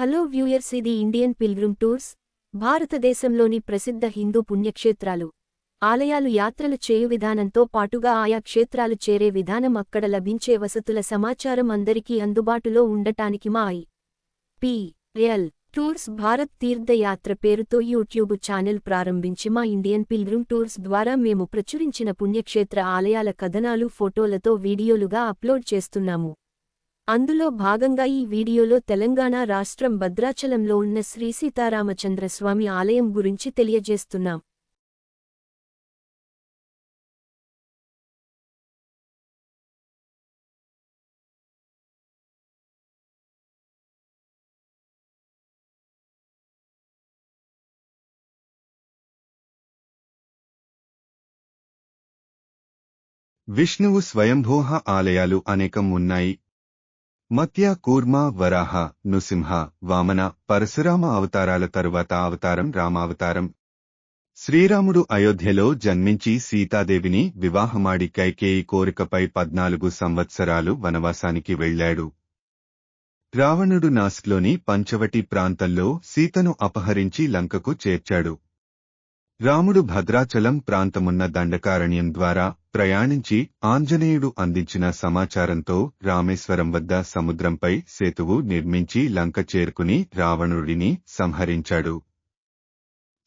Hello viewers ఇది Indian pilgrim tours భారతదేశంలోని ప్రసిద్ధ హిందూ పుణ్యక్షేత్రాలు. ఆలయాలు యాత్రలు చేయు విధానంతో పాటుగా ఆయా క్షేత్రాలు చేరే విధానం అక్కడ లభించే వసతుల సమాచారం అందరికీ అందుబాటులో ఉండటానికి మా I P L tours Bharat తీర్థయాత్ర పేరుతో యూట్యూబ్ ఛానల్ ప్రారంభించి మా ఇండియన్ పిల్గ్రిమ్ టూర్స్ ద్వారా మేము ప్రచురించిన పుణ్యక్షేత్ర ఆలయాల కథనాలు ఫోటోలతో వీడియోలుగా అప్లోడ్ చేస్తున్నాము. అందులో భాగంగా ఈ వీడియోలో తెలంగాణ రాష్ట్రం భద్రాచలంలో ఉన్న శ్రీ సీతారామచంద్రస్వామి ఆలయం గురించి తెలియజేస్తున్నాం. విష్ణువు స్వయంభోహ ఆలయాలు అనేకం ఉన్నాయి. మత్య కూర్మ వరాహ నృసింహ వామన పరశురామ అవతారాల తరువాత అవతారం రామావతారం. శ్రీరాముడు అయోధ్యలో జన్మించి సీతాదేవిని వివాహమాడి కైకేయి కోరికపై పద్నాలుగు సంవత్సరాలు వనవాసానికి వెళ్ళాడు. రావణుడు నాస్క్లోని పంచవటి ప్రాంతంలో సీతను అపహరించి లంకకు చేర్చాడు. రాముడు భద్రాచలం ప్రాంతమున్న దండకారణ్యం ద్వారా ప్రయాణించి ఆంజనేయుడు అందించిన సమాచారంతో రామేశ్వరం వద్ద సముద్రంపై సేతువు నిర్మించి లంక చేరుకుని రావణుడిని సంహరించాడు.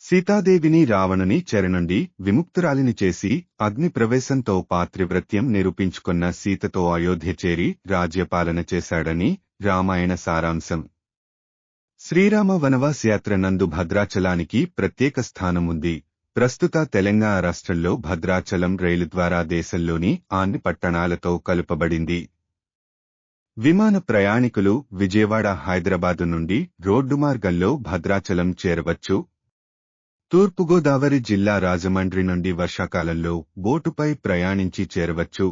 సీతాదేవిని రావణుని చెరనుండి విముక్తురాలిని చేసి అగ్నిప్రవేశంతో పాత్రివ్రత్యం నిరూపించుకున్న సీతతో అయోధ్య చేరి రాజ్యపాలన చేశాడని రామాయణ సారాంశం. శ్రీరామ వనవాస్ యాత్ర నందు భద్రాచలానికి ప్రత్యేక స్థానం ఉంది ప్రస్తుత తెలంగాణ రాష్ట్రంలో భద్రాచలం రైలు ద్వారా దేశంలోని ఆన్ని పట్టణాలతో కలుపబడింది. విమాన ప్రయాణికులు విజయవాడ హైదరాబాదు నుండి రోడ్డు మార్గంలో భద్రాచలం చేరవచ్చు. తూర్పుగోదావరి జిల్లా రాజమండ్రి నుండి వర్షాకాలంలో బోటుపై ప్రయాణించి చేరవచ్చు.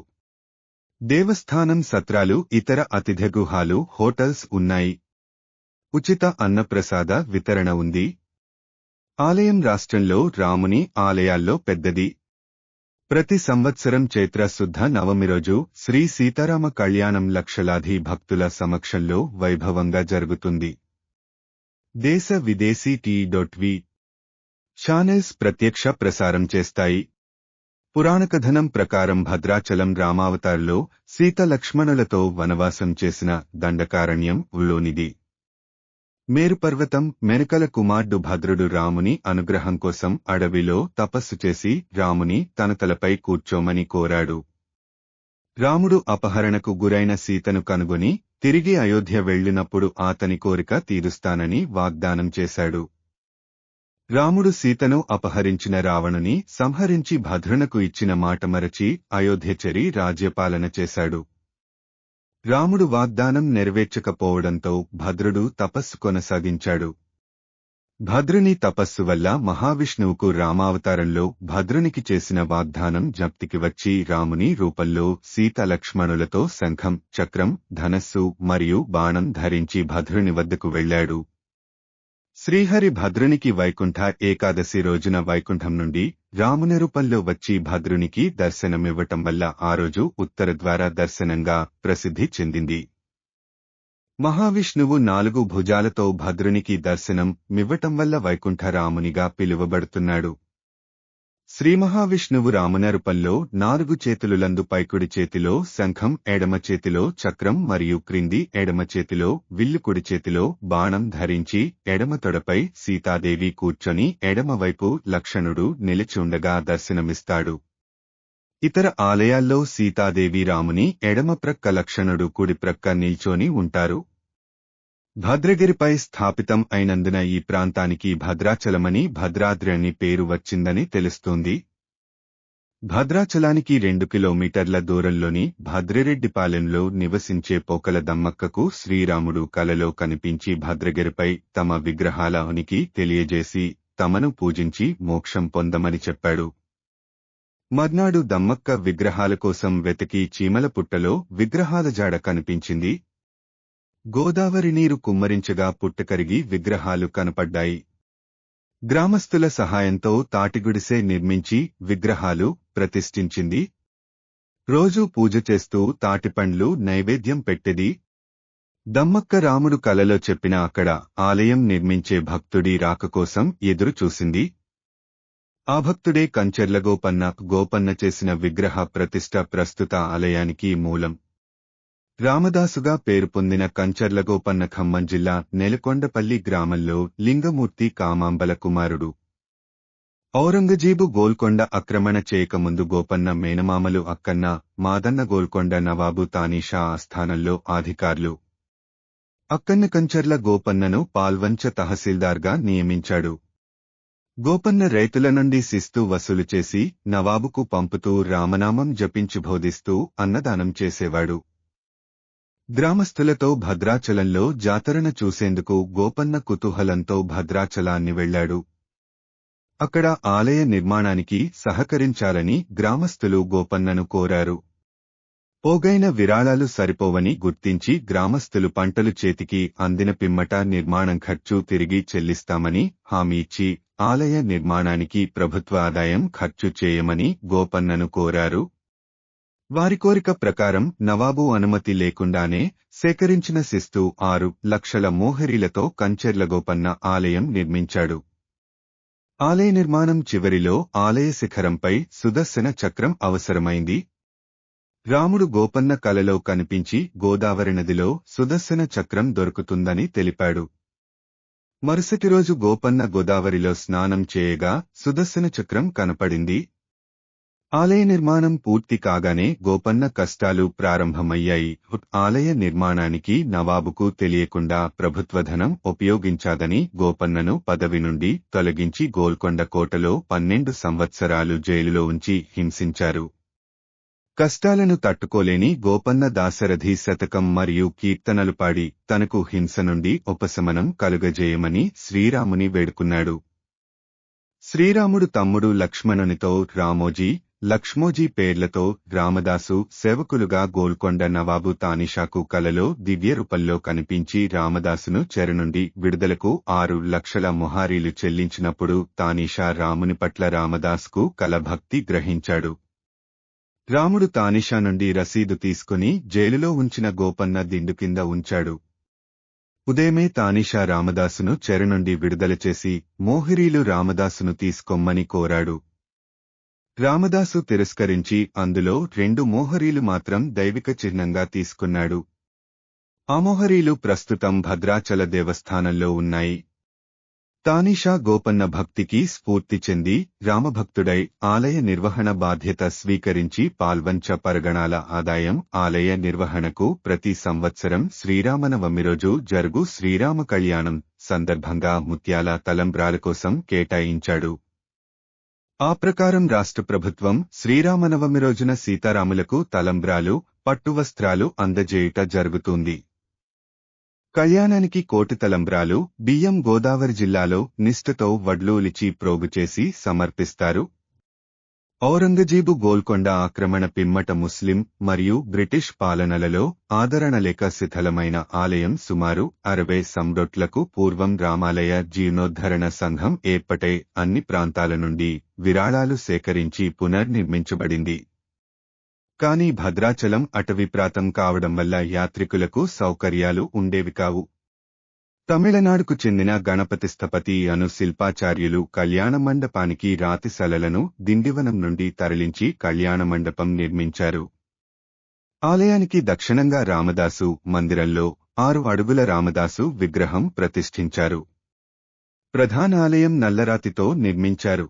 దేవస్థానం సత్రాలు ఇతర అతిథి గుహాలు హోటల్స్ ఉన్నాయి. ఉచిత అన్నప్రసాద వితరణ ఉంది. ఆలయం రాష్ట్రంలో రాముని ఆలయాల్లో పెద్దది. ప్రతి సంవత్సరం చైత్ర శుద్ధ నవమి రోజు శ్రీ సీతారామ కళ్యాణం లక్షలాది భక్తుల సమక్షంలో వైభవంగా జరుగుతుంది. దేశ విదేశీ టీ డాట్ వి ఛానల్స్ ప్రత్యక్ష ప్రసారం చేస్తాయి. పురాణకథనం ప్రకారం భద్రాచలం రామావతార్లో సీత లక్ష్మణులతో వనవాసం చేసిన దండకారణ్యం ఉల్లోనిది మేరుపర్వతం మెనకల కుమార్డు భద్రుడు రాముని అనుగ్రహం కోసం అడవిలో తపస్సు చేసి రాముని తన తలపై కూర్చోమని కోరాడు. రాముడు అపహరణకు గురైన సీతను కనుగొని తిరిగి అయోధ్య వెళ్ళినప్పుడు అతని కోరిక తీరుస్తానని వాగ్దానం చేశాడు. రాముడు సీతను అపహరించిన రావణుని సంహరించి భద్రునకు ఇచ్చిన మాట మరచి అయోధ్యచరి రాజ్యపాలన చేశాడు. రాముడు వాగ్దానం నెరవేర్చకపోవడంతో భద్రుడు తపస్సు కొనసాగించాడు. భద్రుని తపస్సు వల్ల మహావిష్ణువుకు రామావతారంలో భద్రునికి చేసిన వాగ్దానం జప్తికి వచ్చి రాముని రూపంలో సీత లక్ష్మణులతో శంఖం చక్రం ధనస్సు మరియు బాణం ధరించి భద్రుని వద్దకు వెళ్ళాడు శ్రీహరి భద్రునికి వైకుంఠ ఏకాదశి రోజున వైకుంఠం నుండి రాముని వచ్చి భద్రునికి దర్శనమివ్వటం వల్ల ఆ రోజు ఉత్తర ద్వార దర్శనంగా ప్రసిద్ధి చెందింది. మహావిష్ణువు నాలుగు భుజాలతో భద్రునికి దర్శనం మివ్వటం వల్ల వైకుంఠ రామునిగా పిలువబడుతున్నాడు. శ్రీ మహావిష్ణువు రామున రూపంలో నాలుగు చేతులులందు పైకుడి చేతిలో శంఖం ఎడమ చేతిలో చక్రం మరియు క్రింది ఎడమ చేతిలో విల్లు కుడి చేతిలో బాణం ధరించి ఎడమ తొడపై సీతాదేవి కూర్చొని ఎడమవైపు లక్షణుడు నిలిచుండగా దర్శనమిస్తాడు. ఇతర ఆలయాల్లో సీతాదేవి రాముని ఎడమ ప్రక్క లక్షణుడు కుడి ప్రక్క నిల్చొని ఉంటారు. భద్రగిరిపై స్థాపితం అయినందున ఈ ప్రాంతానికి భద్రాచలమని భద్రాద్రి అని పేరు వచ్చిందని తెలుస్తోంది. భద్రాచలానికి రెండు కిలోమీటర్ల దూరంలోని భద్రిరెడ్డిపాలెంలో నివసించే పోకల దమ్మక్కకు శ్రీరాముడు కలలో కనిపించి భద్రగిరిపై తమ విగ్రహాల ఉనికి తెలియజేసి తమను పూజించి మోక్షం పొందమని చెప్పాడు. మర్నాడు దమ్మక్క విగ్రహాల కోసం వెతికి చీమల పుట్టలో విగ్రహాల జాడ కనిపించింది. గోదావరి నీరు కుమ్మరించగా పుట్టకరిగి విగ్రహాలు కనపడ్డాయి. గ్రామస్తుల సహాయంతో తాటిగుడిసే నిర్మించి విగ్రహాలు ప్రతిష్ఠించింది. రోజూ పూజ చేస్తూ తాటిపండ్లు నైవేద్యం పెట్టెది. దమ్మక్క రాముడు కలలో చెప్పిన అక్కడ ఆలయం నిర్మించే భక్తుడి రాక కోసం ఎదురు చూసింది. ఆ భక్తుడే కంచెర్లగోపన్న గోపన్న చేసిన విగ్రహ ప్రతిష్ట ప్రస్తుత ఆలయానికి మూలం. రామదాసుగా పేరు పొందిన కంచర్ల గోపన్న ఖమ్మం జిల్లా నెలకొండపల్లి గ్రామంలో లింగమూర్తి కామాంబల కుమారుడు ఔరంగజేబు గోల్కొండ ఆక్రమణ చేయకముందు గోపన్న మేనమామలు అక్కన్న మాదన్న గోల్కొండ నవాబు తానీషా ఆస్థానంలో అధికారులు. అక్కన్న కంచర్ల గోపన్నను పాల్వంచ తహసీల్దార్గా నియమించాడు. గోపన్న రైతుల నుండి శిస్తు వసూలు చేసి నవాబుకు పంపుతూ రామనామం జపించి బోధిస్తూ అన్నదానం చేసేవాడు. గ్రామస్థులతో భద్రాచలంలో జాతరన చూసేందుకు గోపన్న కుతూహలంతో భద్రాచలాన్ని వెళ్ళాడు అక్కడ ఆలయ నిర్మాణానికి సహకరించాలని గ్రామస్థులు గోపన్నను కోరారు. పోగైన విరాళాలు సరిపోవని గుర్తించి గ్రామస్థులు పంటలు చేతికి అందిన పిమ్మట నిర్మాణం ఖర్చు తిరిగి చెల్లిస్తామని హామీ ఇచ్చి ఆలయ నిర్మాణానికి ప్రభుత్వ ఆదాయం ఖర్చు చేయమని గోపన్నను కోరారు. వారి కోరిక ప్రకారం నవాబు అనుమతి లేకుండానే సేకరించిన శిస్తు ఆరు లక్షల మోహరీలతో కంచెర్ల గోపన్న ఆలయం నిర్మించాడు. ఆలయ నిర్మాణం చివరిలో ఆలయ శిఖరంపై సుదర్శన చక్రం అవసరమైంది. రాముడు గోపన్న కలలో కనిపించి గోదావరి నదిలో సుదర్శన చక్రం దొరుకుతుందని తెలిపాడు. మరుసటి రోజు గోపన్న గోదావరిలో స్నానం చేయగా సుదర్శన చక్రం కనపడింది. ఆలయ నిర్మాణం పూర్తి కాగానే గోపన్న కష్టాలు ప్రారంభమయ్యాయి. ఆలయ నిర్మాణానికి నవాబుకు తెలియకుండా ప్రభుత్వధనం ఉపయోగించాదని గోపన్నను పదవి నుండి తొలగించి గోల్కొండ కోటలో పన్నెండు సంవత్సరాలు జైలులో ఉంచి హింసించారు. కష్టాలను తట్టుకోలేని గోపన్న దాశరథి శతకం మరియు కీర్తనలు పాడి తనకు హింస నుండి ఉపశమనం కలుగజేయమని శ్రీరాముని వేడుకున్నాడు. శ్రీరాముడు తమ్ముడు లక్ష్మణునితో రామోజీ లక్ష్మోజీ పేర్లతో రామదాసు సేవకులుగా గోల్కొండ నవాబు తానిషాకు కలలో దివ్య రూపంలో కనిపించి రామదాసును చెరనుండి విడుదలకు ఆరు లక్షల మొహారీలు చెల్లించినప్పుడు తానిషా రాముని పట్ల రామదాస్కు కలభక్తి గ్రహించాడు. రాముడు తానిషా నుండి రసీదు తీసుకుని జైలులో ఉంచిన గోపన్న దిండు కింద ఉంచాడు. ఉదయమే తానిషా రామదాసును చెరనుండి విడుదల చేసి మోహిరీలు రామదాసును తీసుకోమ్మని కోరాడు. రామదాసు తిరస్కరించి అందులో రెండు మోహరీలు మాత్రం దైవిక చిహ్నంగా తీసుకున్నాడు. ఆ మోహరీలు ప్రస్తుతం భద్రాచల దేవస్థానంలో ఉన్నాయి. తానిషా గోపన్న భక్తికి స్ఫూర్తి చెంది రామభక్తుడై ఆలయ నిర్వహణ బాధ్యత స్వీకరించి పాల్వంచ పరగణాల ఆదాయం ఆలయ నిర్వహణకు ప్రతి సంవత్సరం శ్రీరామనవమి రోజు జరుగు శ్రీరామ కళ్యాణం సందర్భంగా ముత్యాల తలంబ్రాల కోసం కేటాయించాడు. ఆ ప్రకారం రాష్ట్ర ప్రభుత్వం శ్రీరామనవమి రోజున సీతారాములకు తలంబ్రాలు పట్టువస్త్రాలు అందజేయుట జరుగుతుంది. కళ్యాణానికి కోటి తలంబ్రాలు బియ్యం గోదావరి జిల్లాలో నిష్ఠతో వడ్లూలిచి ప్రోగుచేసి సమర్పిస్తారు. ఔరంగజేబు గోల్కొండ ఆక్రమణ పిమ్మట ముస్లిం మరియు బ్రిటిష్ పాలనలలో ఆదరణ లేక శిథిలమైన ఆలయం సుమారు అరవై సంరొట్లకు పూర్వం రామాలయ జీర్ణోద్ధరణ సంఘం ఏర్పటే అన్ని ప్రాంతాల నుండి విరాళాలు సేకరించి పునర్నిర్మించబడింది. కాని భద్రాచలం అటవీ ప్రాంతం కావడం వల్ల యాత్రికులకు సౌకర్యాలు ఉండేవి కావు. తమిళనాడుకు చెందిన గణపతి స్థపతి అను శిల్పాచార్యులు కళ్యాణ మండపానికి రాతి సలలను దిండివనం నుండి తరలించి కళ్యాణ మండపం నిర్మించారు. ఆలయానికి దక్షిణంగా రామదాసు మందిరంలో ఆరు అడుగుల రామదాసు విగ్రహం ప్రతిష్ఠించారు. ప్రధాన ఆలయం నల్లరాతితో నిర్మించారు.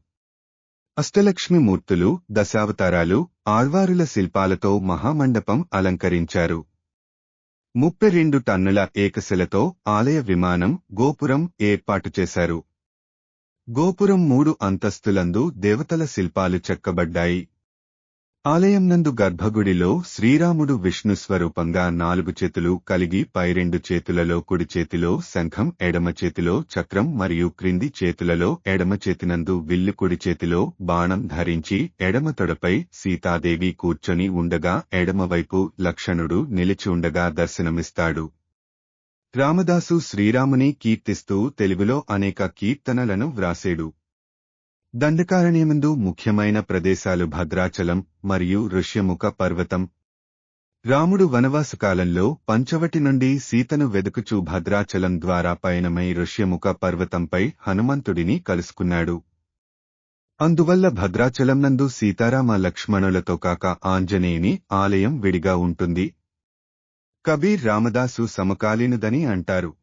అష్టలక్ష్మి మూర్తులు దశావతారాలు ఆళ్వారుల శిల్పాలతో మహామండపం అలంకరించారు. ముప్పై రెండు టన్నుల ఏకశిలతో ఆలయ విమానం గోపురం ఏర్పాటు చేశారు. గోపురం మూడు అంతస్తులందు దేవతల శిల్పాలు చెక్కబడ్డాయి. ఆలయం నందు గర్భగుడిలో శ్రీరాముడు విష్ణు స్వరూపంగా నాలుగు చేతులు కలిగి పై రెండు చేతులలో కుడి చేతిలో శంఖం ఎడమ చేతిలో చక్రం మరియు క్రింది చేతులలో ఎడమ చేతినందు విల్లు కుడి చేతిలో బాణం ధరించి ఎడమ తొడపై సీతాదేవి కూర్చొని ఉండగా ఎడమవైపు లక్షణుడు నిలిచి ఉండగా దర్శనమిస్తాడు. రామదాసు శ్రీరాముని కీర్తిస్తూ తెలుగులో అనేక కీర్తనలను వ్రాసేడు. దండకారణ్యమందు ముఖ్యమైన ప్రదేశాలు భద్రాచలం మరియు ఋష్యముఖ పర్వతం. రాముడు వనవాస కాలంలో పంచవటి నుండి సీతను వెదుకుచూ భద్రాచలం ద్వారా పయనమై ఋష్యముఖ పర్వతంపై హనుమంతుడిని కలుసుకున్నాడు. అందువల్ల భద్రాచలం నందు సీతారామ లక్ష్మణులతో కాక ఆంజనేయుని ఆలయం విడిగా ఉంటుంది. కబీర్ రామదాసు సమకాలీనుదని అంటారు.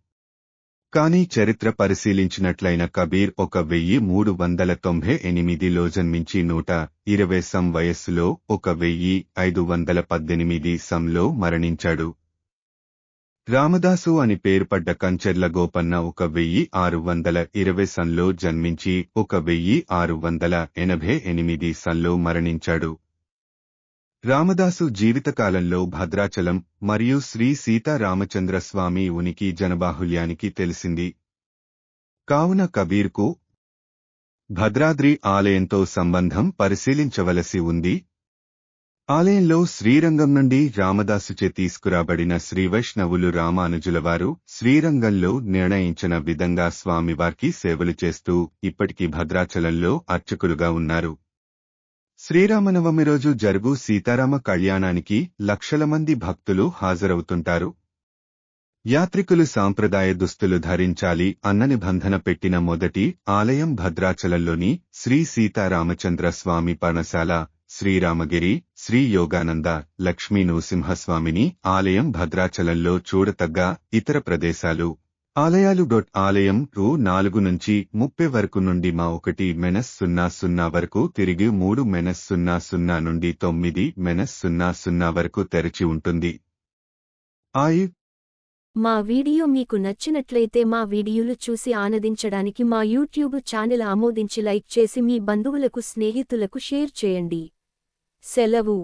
కానీ చరిత్ర పరిశీలించినట్లయిన కబీర్ ఒక వెయ్యి మూడు వందల తొంభై ఎనిమిదిలో జన్మించి నూట ఇరవై సం వయస్సులో ఒక వెయ్యి ఐదు వందల పద్దెనిమిది సంలో మరణించాడు. రామదాసు అని పేరుపడ్డ కంచెర్ల గోపన్న ఒక వెయ్యి ఆరు వందల ఇరవై సంలో జన్మించి ఒక వెయ్యి ఆరు వందల ఎనభై ఎనిమిది సంలో మరణించాడు. రామదాసు జీవితకాలంలో భద్రాచలం మరియు శ్రీ సీతారామచంద్రస్వామి ఉనికి జనబాహుల్యానికి తెలిసింది. కావున కబీర్కు భద్రాద్రి ఆలయంతో సంబంధం పరిశీలించవలసి ఉంది. ఆలయంలో శ్రీరంగం నుండి రామదాసుచే తీసుకురాబడిన శ్రీవైష్ణవులు రామానుజులవారు శ్రీరంగంలో నిర్ణయించిన విధంగా స్వామివారికి సేవలు చేస్తూ ఇప్పటికీ భద్రాచలంలో అర్చకులుగా ఉన్నారు. శ్రీరామనవమి రోజు జరుగు సీతారామ కళ్యాణానికి లక్షల మంది భక్తులు హాజరవుతుంటారు. యాత్రికులు సాంప్రదాయ దుస్తులు ధరించాలి అన్న నిబంధన పెట్టిన మొదటి ఆలయం భద్రాచలంలోని శ్రీ సీతారామచంద్ర స్వామి పర్ణశాల శ్రీరామగిరి శ్రీ యోగానంద లక్ష్మీ నృసింహస్వామిని ఆలయం భద్రాచలంలో చూడతగ్గ ఇతర ప్రదేశాలు. ఆలయాలు డొట్ ఆలయం రూ నాలుగు నుంచి ముప్పై వరకు నుండి మా ఒకటి మెనస్ సున్నా సున్నా వరకు తిరిగి మూడు మెనస్ సున్నా సున్నా నుండి తొమ్మిది మెనస్ సున్నా సున్నా వరకు తెరిచి ఉంటుంది. ఆయ్. మా వీడియో మీకు నచ్చినట్లయితే మా వీడియోలు చూసి ఆనందించడానికి మా యూట్యూబ్ ఛానల్ ఆమోదించి లైక్ చేసి మీ బంధువులకు స్నేహితులకు షేర్ చేయండి. సెలవు.